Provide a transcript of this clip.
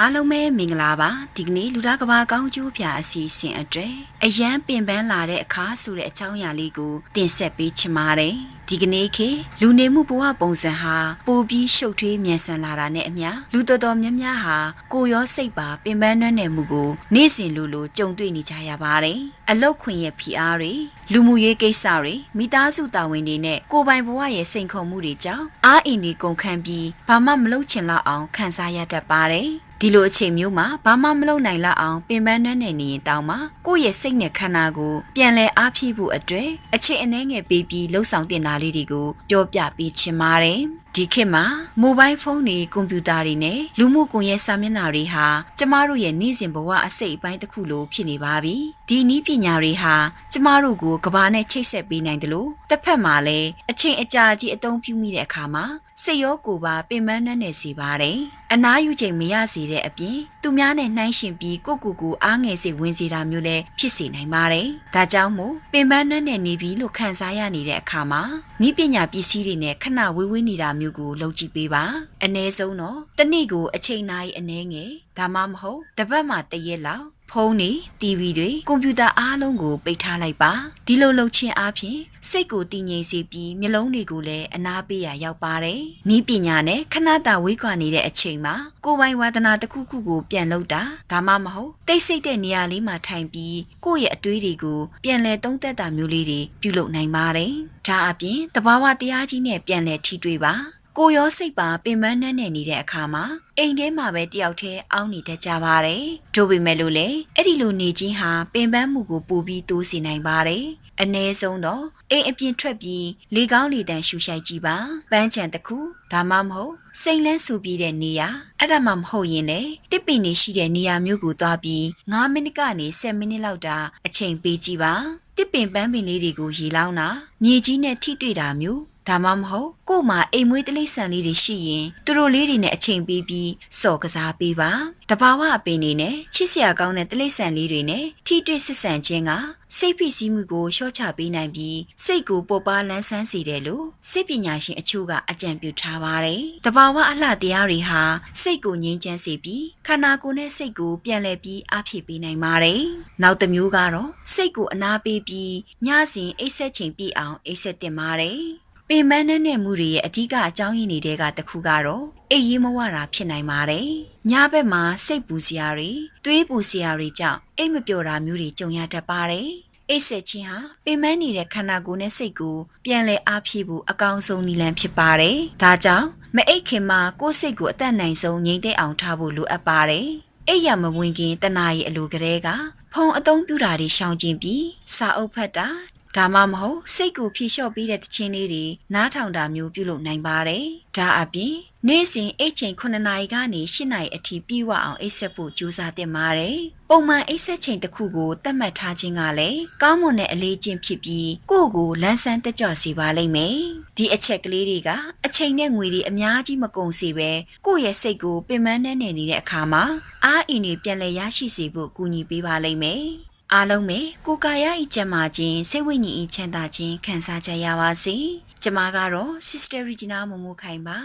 အားလုံးပဲမင်္ဂလာပါဒီကနေ့လူသားကဘာကောင်းကျိုးပြအစီအစဉ်အတွက်အရန်ပင်ပန်းလာတဲ့အခါဆိုတဲ့အကြောင်းအရာလေးကိုတင်ဆက်ပေးချင်ပါတယ်ဒီကနေ့ခေတ်လူနေမှုဘဝပုံစံဟာပိုပြီးရှုပ်ထွေးမြန်ဆန်လာတာနဲ့အမျှလူတော်တော်များများဟာကိုယ်ရောစိတ်ပါပင်ပန်းနှွမ်းနယ်မှုကိုနေ့စဉ်လိုလိုကြုံတွေ့နေကြရပါတယ်အလုတ်ခွင်ရဲ့ဖိအားတွေလူမှုရေးကိစ္စတွေမိသားစုတာဝန်တွေနဲ့ကိုယ်ပိုင်ဘဝရဲ့စိန်ခေါ်မှုတွေကြောင့်အားအင်တွေကုန်ခန်းပြီးဘာမှမလုပ်ချင်တော့အောင်ခံစားရတတ်ပါတယ် ဒီလိုအချိန်မျိုးမှာဘာမှမလုပ်နိုင်လောက်အောင်ပင်ပန်းနှံ့နေနေရင်တောင်းမှကိုယ့်ရဲ့စိတ်နဲ့ခန္ဓာကိုပြန်လဲအားဖြည့်ဖို့အတွက်အချိန်အနည်းငယ်ပေးပြီးလှုပ်ဆောင်တင်တာလေးတွေကိုပြောပြပေးချင်ပါတယ်ဒီခေတ်မှာမိုဘိုင်းဖုန်းတွေကွန်ပျူတာတွေနဲ့လူမှုကွန်ရက်စာမျက်နှာတွေဟာကျမတို့ရဲ့နေ့စဉ်ဘဝအစိတ်အပိုင်းတစ်ခုလိုဖြစ်နေပါပြီ။ဒီနည်းပညာတွေဟာကျမတို့ကိုကဘာနဲ့ချိတ်ဆက်ပေးနိုင်တယ်လို့ တစ်ဖက်မှာလည်းအချိန်အကြာကြီးအသုံးပြုမိတဲ့အခါမှာစိတ်ရောကိုယ်ပါပင်ပန်းနှံ့နေစေပါတယ်။အနားယူချိန်မရစေတဲ့အပြင်သူများနဲ့နှိုင်းယှဉ်ပြီးကိုယ့်ကိုယ်ကိုအားငယ်စေဝင်စေတာမျိုးလည်းဖြစ်စေနိုင်ပါတယ်။ဒါကြောင့်မို့ပင်ပန်းနှံ့နေနေပြီလို့ခံစားရနေတဲ့အခါမှာနည်းပညာပစ္စည်းတွေနဲ့ခဏဝေးဝေးနေတာမျိုးကိုလုပ်ကြည့်ပေးပါ။အ ਨੇ ဆုံးတော့တစ်နေ့ကိုအချိန်နာရီအနည်းငယ်ဒါမှမဟုတ်တစ်ပတ်မှတစ်ရက်လောက် ဖုန်းတွေ TV တွေကွန်ပျူတာအားလုံးကိုပိတ်ထားလိုက်ပါဒီလိုလုပ်ခြင်းအပြင်စိတ်ကိုတည်ငြိမ်စေပြီးမျက်လုံးတွေကိုလည်းအနာပေးရရောက်ပါတယ်နီးပညာနဲ့ခဏတာဝေးကွာနေတဲ့အချိန်မှာကိုယ်ပိုင်ဝါသနာတစ်ခုခုကိုပြန်လုပ်တာဒါမှမဟုတ်တိတ်ဆိတ်တဲ့နေရာလေးမှာထိုင်ပြီးကိုယ့်ရဲ့အတွေးတွေကိုပြန်လဲသုံးသက်တာမျိုးလေးတွေပြုလုပ်နိုင်ပါတယ်ဒါအပြင်တဘာဝတရားကြီးနဲ့ပြန်လဲထိတွေ့ပါ ကိုရောစိတ်ပါပင်ပန်းနှံ့နေနေတဲ့အခါမှာအိမ်ထဲမှာပဲတယောက်တည်းအောင်းနေတတ်ကြပါတယ်။တို့ပေမဲ့လို့လေအဲ့ဒီလိုနေခြင်းဟာပင်ပန်းမှုကိုပိုပြီးတိုးစေနိုင်ပါတယ်။အ ਨੇ ဆုံးတော့အိမ်အပြင်ထွက်ပြီးလေကောင်းလေတန်ရှူရှိုက်ကြည့်ပါ။ပန်းချံတစ်ခုဒါမှမဟုတ်စိတ်လန်းဆူပြီးတဲ့နေရာအဲ့ဒါမှမဟုတ်ရင်လေတစ်ပင်နေရှိတဲ့နေရာမျိုးကိုသွားပြီး9မိနစ်ကနေ10မိနစ်လောက်တာအချိန်ပေးကြည့်ပါ။တစ်ပင်ပန်းပင်လေးတွေကိုရေလောင်းတာမြေကြီးနဲ့ထိတွေ့တာမျိုး ဒါမှမဟုတ်ကို့မှာအိမ်မွေးတလိษံလေးတွေရှိရင်သူတို့လေးတွေနဲ့အချိန်ပေးပြီးစော်ကစားပေးပါတဘာဝအပင်တွေနဲ့ချစ်စရာကောင်းတဲ့တလိษံလေးတွေနဲ့ထိတွေ့ဆက်ဆံခြင်းကစိတ်ဖိစီးမှုကိုလျှော့ချပေးနိုင်ပြီးစိတ်ကိုပေါ်ပါလန်းဆန်းစေတယ်လို့စိတ်ပညာရှင်အချို့ကအကြံပြုထားပါတယ်တဘာဝအလှတရားတွေဟာစိတ်ကိုငြိမ်းချမ်းစေပြီးခန္ဓာကိုယ်နဲ့စိတ်ကိုပြန်လည်ပြီးအားဖြည့်ပေးနိုင်ပါတယ်နောက်တစ်မျိုးကတော့စိတ်ကိုအနာပေးပြီးညစဉ်အိပ်ဆက်ချိန်ပြည့်အောင်အိပ်ဆက်တင်ပါတယ် ပင်မန်းနဲ့မှုတွေရဲ့အဓိကအကြောင်းရင်းတွေကတခုကတော့အိပ်ရေးမဝတာဖြစ်နိုင်ပါတယ်။ညဘက်မှာစိတ်ပူစရာတွေ၊သွေးပူစရာတွေကြောင့်အိပ်မပျော်တာမျိုးတွေကြုံရတတ်ပါတယ်။အိပ်ဆက်ခြင်းဟာပင်မနေတဲ့ခန္ဓာကိုယ်နဲ့စိတ်ကိုပြန်လည်အားဖြည့်ဖို့အကောင်းဆုံးနည်းလမ်းဖြစ်ပါတယ်။ဒါကြောင့်မအိပ်ခင်မှာကိုယ်စိတ်ကိုအသက်နိုင်ဆုံးငြိမ်သက်အောင်ထားဖို့လိုအပ်ပါတယ်။အိပ်ရမဝင်ခင်တနာရီအလိုကလေးကဖုံအသုံးပြတာတွေရှောင်ကျင်ပြီးစာအုပ်ဖတ်တာ ဒါမှမဟုတ်စိတ်ကိုဖြေလျှော့ပေးတဲ့တခြင်းလေးတွေနားထောင်တာမျိုးပြုလုပ်နိုင်ပါတယ်။ဒါအပြင်နေ့စဉ်အိတ်ချိန်9နာရီကနေ10နာရီအထိပြည့်ဝအောင်အိတ်ဆက်ဖို့ကြိုးစားတင်ပါတယ်။ပုံမှန်အိတ်ဆက်ချိန်တစ်ခုကိုသတ်မှတ်ထားခြင်းကလည်းကောင်းမွန်တဲ့အလေးချင်းဖြစ်ပြီးကိုယ့်ကိုလန်းဆန်းတက်ကြွစေပါလိမ့်မယ်။ဒီအချက်ကလေးတွေကအချိန်နဲ့ငွေတွေအများကြီးမကုန်စေပဲကိုယ့်ရဲ့စိတ်ကိုပင်ပန်းနှဲ့နေနေတဲ့အခါမှာအားအင်တွေပြန်လည်ရရှိစေဖို့ကူညီပေးပါလိမ့်မယ်။ အားလုံးပဲကိုယ်ကာယဤကျန်းမာခြင်းစိတ်ဝိညာဉ်ဤချမ်းသာခြင်းခံစားကြရပါစေ။ကျမကတော့ Sister Regina မမိုးခိုင်ပါ